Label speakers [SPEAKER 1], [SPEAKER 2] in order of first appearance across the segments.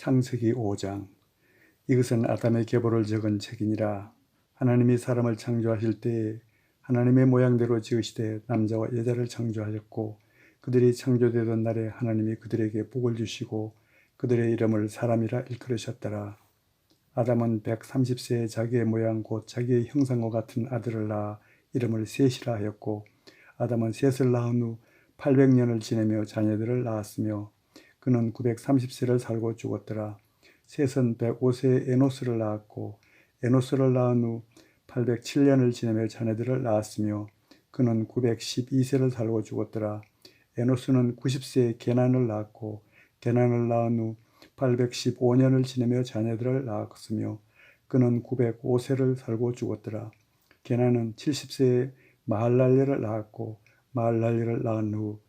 [SPEAKER 1] 창세기 5장. 이것은 아담의 계보를 적은 책이니라. 하나님이 사람을 창조하실 때에 하나님의 모양대로 지으시되 남자와 여자를 창조하셨고 그들이 창조되던 날에 하나님이 그들에게 복을 주시고 그들의 이름을 사람이라 일컬으셨더라. 아담은 130세에 자기의 모양 곧 자기의 형상과 같은 아들을 낳아 이름을 셋이라 하였고 아담은 셋을 낳은 후 800년을 지내며 자녀들을 낳았으며 그는 930세를 살고 죽었더라. 셋은 105세에 에노스를 낳았고 에노스를 낳은 후 807년을 지내며 자녀들을 낳았으며 그는 912세를 살고 죽었더라. 에노스는 90세에 게난을 낳았고 게난을 낳은 후 815년을 지내며 자녀들을 낳았으며 그는 905세를 살고 죽었더라. 게난은 70세에 마할랄레를 낳았고 마할랄레를 낳은 후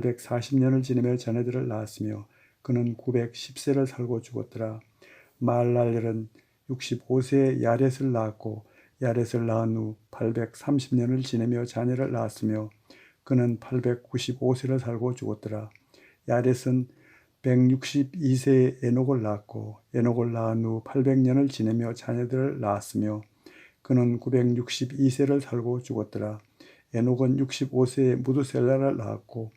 [SPEAKER 1] 840년을 지내며 자녀들을 낳았으며 그는 910세를 살고 죽었더라. 마할랄렐은 65세에 야렛을 낳았고 야렛을 낳은 후 830년을 지내며 자녀를 낳았으며 그는 895세를 살고 죽었더라. 야렛은 162세에 에녹을 낳았고 에녹을 낳은 후 800년을 지내며 자녀들을 낳았으며 그는 962세를 살고 죽었더라. 에녹은 65세에 무드셀라를 낳았고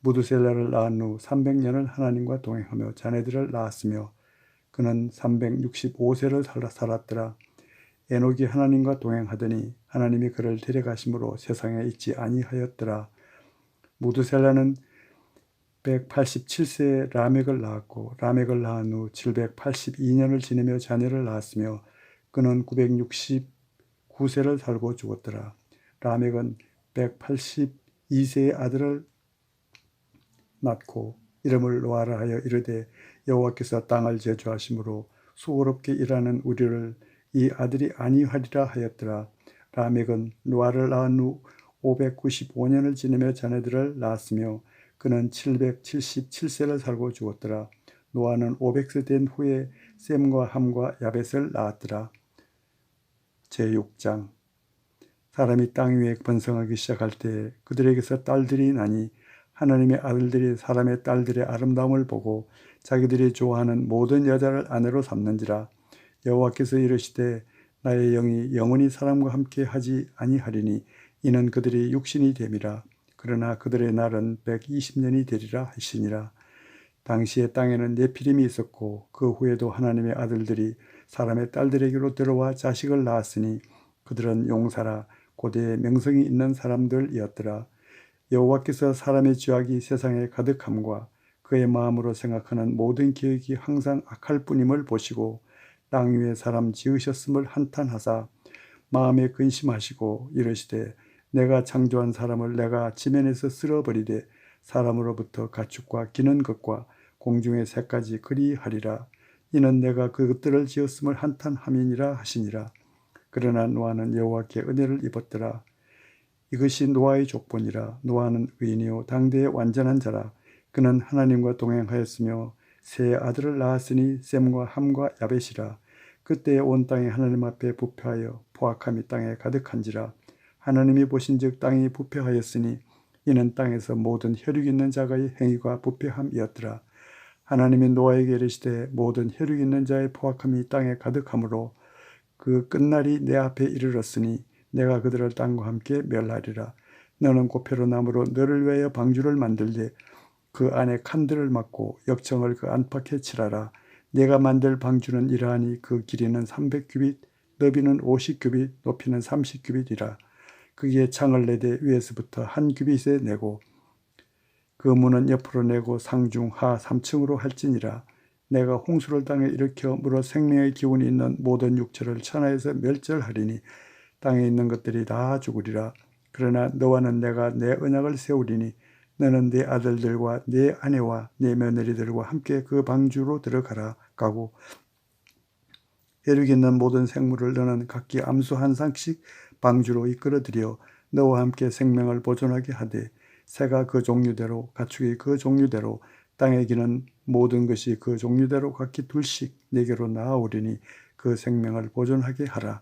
[SPEAKER 1] 무드셀라를 낳은 후 300년을 하나님과 동행하며 자녀들을 낳았으며 그는 365세를 살았더라. 에녹이 하나님과 동행하더니 하나님이 그를 데려가심으로 세상에 있지 아니하였더라. 무드셀라는 187세에 라멕을 낳았고 라멕을 낳은 후 782년을 지내며 자녀를 낳았으며 그는 969세를 살고 죽었더라. 라멕은 182세의 아들을 낳고 이름을 노아라 하여 이르되 여호와께서 땅을 제주하심으로 수고롭게 일하는 우리를 이 아들이 아니하리라 하였더라. 라멕은 노아를 낳은 후 595년을 지내며 자녀들을 낳았으며 그는 777세를 살고 죽었더라. 노아는 500세 된 후에 셈과 함과 야벳을 낳았더라. 제6장 사람이 땅 위에 번성하기 시작할 때 그들에게서 딸들이 나니 하나님의 아들들이 사람의 딸들의 아름다움을 보고 자기들이 좋아하는 모든 여자를 아내로 삼는지라 여호와께서 이르시되 나의 영이 영원히 사람과 함께 하지 아니하리니 이는 그들이 육신이 됨이라 그러나 그들의 날은 120년이 되리라 하시니라 당시에 땅에는 네피림이 있었고 그 후에도 하나님의 아들들이 사람의 딸들에게로 들어와 자식을 낳았으니 그들은 용사라 고대의 명성이 있는 사람들이었더라. 여호와께서 사람의 죄악이 세상에 가득함과 그의 마음으로 생각하는 모든 계획이 항상 악할 뿐임을 보시고 땅 위에 사람 지으셨음을 한탄하사 마음에 근심하시고 이르시되 내가 창조한 사람을 내가 지면에서 쓸어버리되 사람으로부터 가축과 기는 것과 공중의 새까지 그리하리라 이는 내가 그것들을 지었음을 한탄함이니라 하시니라 그러나 노아는 여호와께 은혜를 입었더라. 이것이 노아의 족본이라 노아는 의인이요 당대의 완전한 자라. 그는 하나님과 동행하였으며 세 아들을 낳았으니 셈과 함과 야벳이라. 그때 온 땅이 하나님 앞에 부패하여 포악함이 땅에 가득한지라. 하나님이 보신즉 땅이 부패하였으니 이는 땅에서 모든 혈육 있는 자가의 행위가 부패함이었더라. 하나님이 노아에게 이르시되 모든 혈육 있는 자의 포악함이 땅에 가득하므로 그 끝날이 내 앞에 이르렀으니 내가 그들을 땅과 함께 멸하리라. 너는 고패로 나무로 너를 위하여 방주를 만들되 그 안에 칸들을 막고 역청을 그 안팎에 칠하라. 내가 만들 방주는 이러하니 그 길이는 300규빗, 너비는 50규빗, 높이는 30규빗이라. 그기에 창을 내되 위에서부터 한 규빗에 내고 그 문은 옆으로 내고 상중 하 3층으로 할지니라. 내가 홍수를 땅에 일으켜 물어 생명의 기운이 있는 모든 육체를 천하에서 멸절하리니 땅에 있는 것들이 다 죽으리라. 그러나 너와는 내가 내 언약을 세우리니 너는 네 아들들과 네 아내와 네 며느리들과 함께 그 방주로 들어가라 가고 혈육 있는 모든 생물을 너는 각기 암수 한 상씩 방주로 이끌어들여 너와 함께 생명을 보존하게 하되 새가 그 종류대로 가축이 그 종류대로 땅에 기는 모든 것이 그 종류대로 각기 둘씩 내게로 나아오리니 그 생명을 보존하게 하라.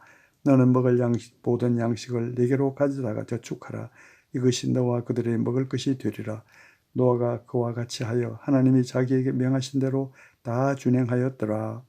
[SPEAKER 1] 너는 먹을 양식 모든 양식을 내게로 가져다가 저축하라. 이것이 너와 그들의 먹을 것이 되리라. 노아가 그와 같이 하여 하나님이 자기에게 명하신 대로 다 준행하였더라.